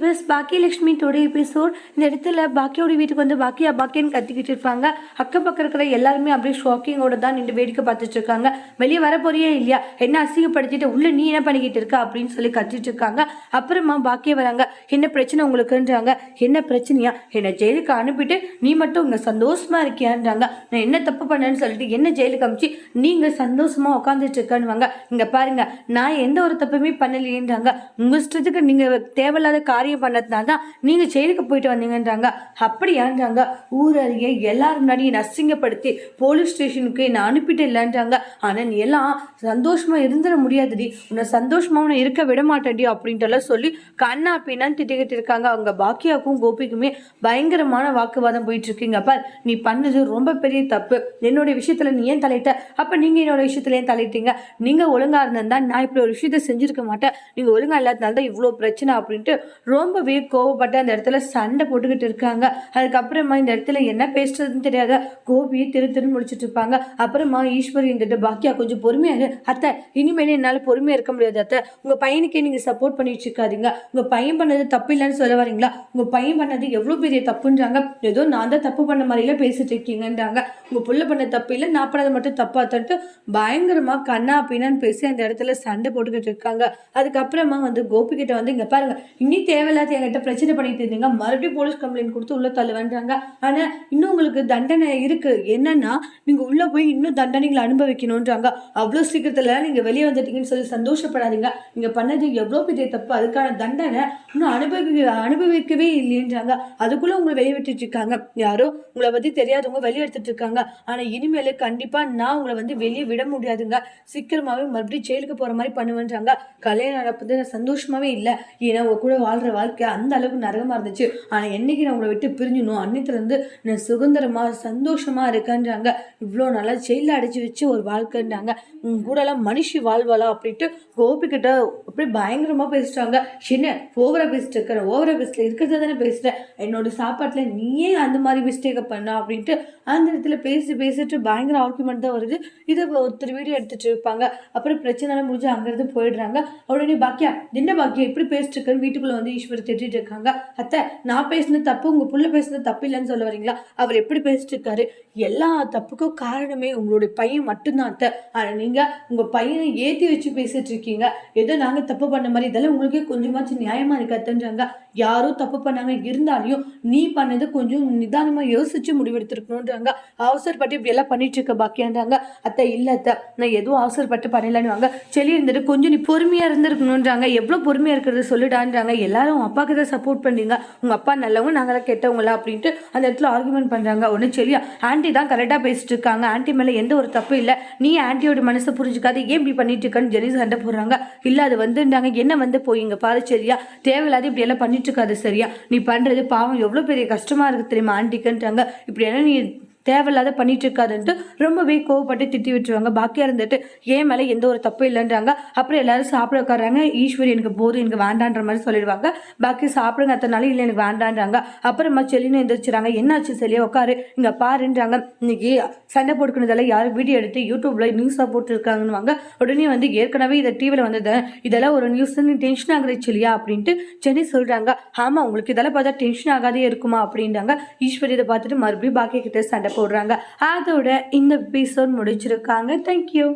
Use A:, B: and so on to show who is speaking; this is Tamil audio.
A: பஸ் பாக்கியலட்சுமி டோட எபிசோட் இந்த இடத்துல பாக்கியோட வீட்டுக்கு வந்து பாக்கியா பாக்கியன்னு கத்திக்கிட்டு இருப்பாங்க. அக்கம் பக்கம் இருக்கிற எல்லாருமே அப்படியே ஷாக்கிங்கோட தான் நின்று வேடிக்கை பார்த்துட்டு இருக்காங்க. வெளியே வர போறியே இல்லையா? என்ன அசிங்கப்படுத்திட்டு உள்ள நீ என்ன பண்ணிக்கிட்டு இருக்க அப்படின்னு சொல்லி கத்திட்டு இருக்காங்க. அப்புறமா பாக்கிய வராங்க. என்ன பிரச்சனை உங்களுக்குன்றாங்க. என்ன பிரச்சனையா? என்னை ஜெயிலுக்கு அனுப்பிட்டு நீ மட்டும் இங்கே சந்தோஷமா இருக்கியான்றாங்க. நான் என்ன தப்பு பண்ணேன்னு சொல்லிட்டு என்ன ஜெயிலுக்கு அமிச்சு நீங்க சந்தோஷமா உட்காந்துட்டு இருக்கேன்னுவாங்க. இங்க பாருங்க நான் எந்த ஒரு தப்புமே பண்ணலையேன்றாங்க. உங்க இஷ்டத்துக்கு நீங்க தேவையில்லாத காரியம் பண்ணதுனால தான் நீங்க ஜெயிலுக்கு போயிட்டு வந்தீங்கன்றாங்க. அப்படியான்றாங்க. ஊர் அருகே எல்லாரும் முன்னாடி என்னை அசிங்கப்படுத்தி போலீஸ் ஸ்டேஷனுக்கு என்னை அனுப்பிட்டு இல்லைன்றாங்க ஆனா நீ எல்லாம் சந்தோஷமா இருந்துட முடியாதுடி. உன்னை சந்தோஷமா உன்னை இருக்க விட மாட்டேன்டி அப்படின்ட்டு சொல்லி கண்ணா பின்னான்னு திட்டிக்கிட்டு இருக்காங்க. அவங்க பாக்கியாவுக்கும் கோபிக்குமே பயங்கரமான வாக்குவாதம் போயிட்டு இருக்கீங்க பார் நீ பண்ணது ரொம்ப பெரிய தப்பு. என்னுடைய விஷயத்துல நீ ஏன் தலையிட்ட? அப்ப நீங்க என்னோட விஷயத்துல ஏன் தலையிட்டீங்க? நீங்க ஒழுங்கா இருந்தா நான் இப்படி ஒரு விஷயத்த செஞ்சிருக்க மாட்டேன். நீங்க ஒழுங்கா இல்லாதனால தான் இவ்வளோ பிரச்சனை அப்படின்ட்டு ரொம்பவே கோவப்பட்டு அந்த இடத்துல சண்டை போட்டுக்கிட்டு இருக்காங்க. அதுக்கப்புறமா இந்த இடத்துல என்ன பேசுறதுன்னு தெரியாத கோபியை திரு திரு முடிச்சுட்டு இருப்பாங்க. அப்புறமா ஈஸ்வரி இருந்துட்டு பாக்கியா கொஞ்சம் பொறுமையாக இரு. அத்தை இனிமேல் என்னால் பொறுமையாக இருக்க முடியாது அத்தை. உங்கள் பையனுக்கே நீங்கள் சப்போர்ட் பண்ணிட்டு இருக்காதீங்க. உங்கள் பையன் பண்ணது தப்பு இல்லைன்னு சொல்ல வரீங்களா? உங்கள் பையன் பண்ணது எவ்வளோ பெரிய தப்புன்றாங்க. ஏதோ நான் தான் தப்பு பண்ண மாதிரிலாம் பேசிட்டு இருக்கீங்கன்றாங்க. உங்கள் புள்ள பண்ண தப்பு இல்லை நான் பண்ணது மட்டும் தப்பா தட்டு பயங்கரமா கண்ணா பின்னான்னு பேசி அந்த இடத்துல சண்டை போட்டுக்கிட்டு இருக்காங்க. அதுக்கப்புறமா வந்து கோபிகிட்ட வந்து இங்கே பாருங்க இனி தேவையில்லாத என்கிட்ட பிரச்சனை பண்ணிட்டு இருந்தீங்க. மறுபடியும் போலீஸ் கம்ப்ளைண்ட் கொடுத்து உள்ள தள்ளுவேன்றாங்க. ஆனால் இன்னும் உங்களுக்கு தண்டனை இருக்கு. என்னன்னா நீங்க உள்ள போய் இன்னும் தண்டனைகளை அனுபவிக்கணும்ன்றாங்க. அவ்வளோ சீக்கிரத்தில் நீங்க வெளியே வந்துட்டீங்கன்னு சொல்லி சந்தோஷப்படாதீங்க. நீங்க பண்ணது எவ்வளோ பெரிய தப்பு. அதுக்கான தண்டனை இன்னும் அனுபவி அனுபவிக்கவே இல்லைன்றாங்க. அதுக்குள்ள உங்களை வெளியே விட்டுட்டு இருக்காங்க. யாரோ உங்களை பத்தி தெரியாதவங்க வெளியே எடுத்துட்டு இருக்காங்க. ஆனால் இனிமேல் கண்டிப்பா நான் உங்களை வந்து வெளியே விட முடியாதுங்க. சீக்கிரமாவே மறுபடியும் ஜெயிலுக்கு போற மாதிரி பண்ணுவேன்றாங்க. கல்யாணம் நடப்பது நான் சந்தோஷமாவே இல்லை. ஏன்னா உங்க கூட வாழ்ற வாழ்க்கை அந்த அளவுக்கு நரகமாக இருந்துச்சு. ஆனால் என்னைக்கு நான் உங்களை விட்டு பிரிஞ்சணும் அன்னைத்துலேருந்து நான் சுதந்திரமாக சந்தோஷமாக இருக்கேன்றாங்க. இவ்வளோ நல்லா ஜெயில அடைச்சி வச்சு ஒரு வாழ்க்கைன்றாங்க. உங்க கூடலாம் மனுஷி வாழ்வாளா அப்படின்ட்டு கோபிக்கிட்ட அப்படியே பயங்கரமாக பேசிட்டாங்க. என்ன ஓவரா பேசிட்டு இருக்கிற ஓவரா பேசல இருக்கிறத தானே பேசுகிறேன் என்னோட சாப்பாட்டில் நீயே அந்த மாதிரி மிஸ்டேக்கை பண்ண அப்படின்ட்டு அந்த இடத்துல பேசி பேசிட்டு பயங்கர ஆர்குமெண்ட் தான் வருது. இதை ஒருத்தர் வீடியோ எடுத்துகிட்டு இருப்பாங்க. அப்புறம் பிரச்சனை முடிஞ்சு அங்கேருந்து போயிடுறாங்க. உடனே பாக்கியா என்ன பாக்கியா எப்படி பேசிட்டு இருக்கன்னு வீட்டுக்குள்ளே வந்து ஈஸ்வர் திட்டிட்டு இருக்காங்க. அத்தை நான் பேசின தப்பு உங்க புள்ள பேசுனது தப்பு இல்லைன்னு சொல்ல வரீங்களா? அவர் எப்படி பேசிட்டு இருக்காரு? எல்லா தப்புக்கும் காரணமே உங்களுடைய பையன் மட்டும்தான் அத்தை. ஆனா நீங்க உங்க பையனை ஏத்தி வச்சு பேசிட்டு இருக்கீங்க. ஏதோ நாங்க தப்பு பண்ண மாதிரி இதெல்லாம் உங்களுக்கே கொஞ்சமாச்சும் நியாயமா இருக்காதுன்றாங்க யாரோ தப்பு பண்ணாங்க இருந்தாலையும் நீ பண்ணது கொஞ்சம் நிதானமா யோசிச்சு முடிவெடுத்திருக்கணும்ன்றாங்க. அவசரப்பட்டு இப்படி எல்லாம் பண்ணிட்டு இருக்க பாக்கியான்றாங்க. அத்தை இல்ல அத்தை. நான் எதுவும் அவசரப்பட்டு பண்ணலன்னு வாங்க சொல்லி இருந்துட்டு கொஞ்சம் நீ பொறுமையா இருந்திருக்கணும்ன்றாங்க. எவ்வளவு பொறுமையா இருக்கிறது சொல்லிடான்றாங்க. எல்லாரும் உங்கள் அப்பாக்கு தான் சப்போர்ட் பண்ணுறீங்க உங்கள் அப்பா நல்லவங்க நாங்களாம் கெட்டவங்களா அப்படின்ட்டு அந்த இடத்துல ஆர்குமெண்ட் பண்ணுறாங்க ஒன்று சரியா? ஆண்டி தான் கரெக்டாக பேசிட்டு இருக்காங்க. ஆன்ட்டி மேலே எந்த ஒரு தப்பு இல்லை. நீ ஆண்டியோட மனசை புரிஞ்சுக்காது. ஏன் இப்படி பண்ணிட்டு இருக்கான்னு ஜெனி சண்டை போடுறாங்க. இல்லை அது வந்துட்டாங்க. என்ன வந்து போயிங்க? பாரு சரியா? தேவையில்லாத இப்படி எல்லாம் பண்ணிட்டு இருக்காது சரியா? நீ பண்ணுறது பாவம். எவ்வளோ பெரிய கஷ்டமாக இருக்குது தெரியுமா? ஆண்டிக்குன்றாங்க இப்படி எல்லாம் நீ தேவையில்லாத பண்ணிட்டு இருக்காதுன்ட்டு ரொம்பவே கோவப்பட்டு திட்டி விட்டுருவாங்க. பாக்கியா இருந்துட்டு ஏன் மேலே எந்த ஒரு தப்பு இல்லைன்றாங்க. அப்புறம் எல்லாரும் சாப்பிட உட்காராங்க ஈஸ்வரி எனக்கு போதும் எனக்கு வேண்டான்ற மாதிரி சொல்லிடுவாங்க. பாக்கி சாப்பிடுங்க அத்தனால இல்லை எனக்கு வேண்டான்றாங்க. அப்புறமா செல்லின்னு எந்திரிச்சுறாங்க. என்னாச்சு செல்லியா? உட்காரு. இங்க பாருன்றாங்க. இன்னைக்கு சண்டை போட்டுக்கணுதெல்லாம் யாரும் வீடியோ எடுத்து யூடியூப்ல நியூஸாக போட்டுருக்காங்கன்னு உடனே வந்து ஏற்கனவே இதை டிவியில் வந்தது இதெல்லாம் ஒரு நியூஸ் டென்ஷன் ஆகுறது இல்லையா அப்படின்ட்டு சென்னை சொல்றாங்க. ஆமா உங்களுக்கு இதெல்லாம் பார்த்தா டென்ஷன் ஆகாதே இருக்குமா அப்படின்றாங்க. ஈஸ்வரி இதை பார்த்துட்டு மறுபடியும் பாக்கிய கிட்ட சண்டை போடுறாங்க. அதோட இந்த எபிசோட் முடிச்சிருக்காங்க. தேங்க்யூ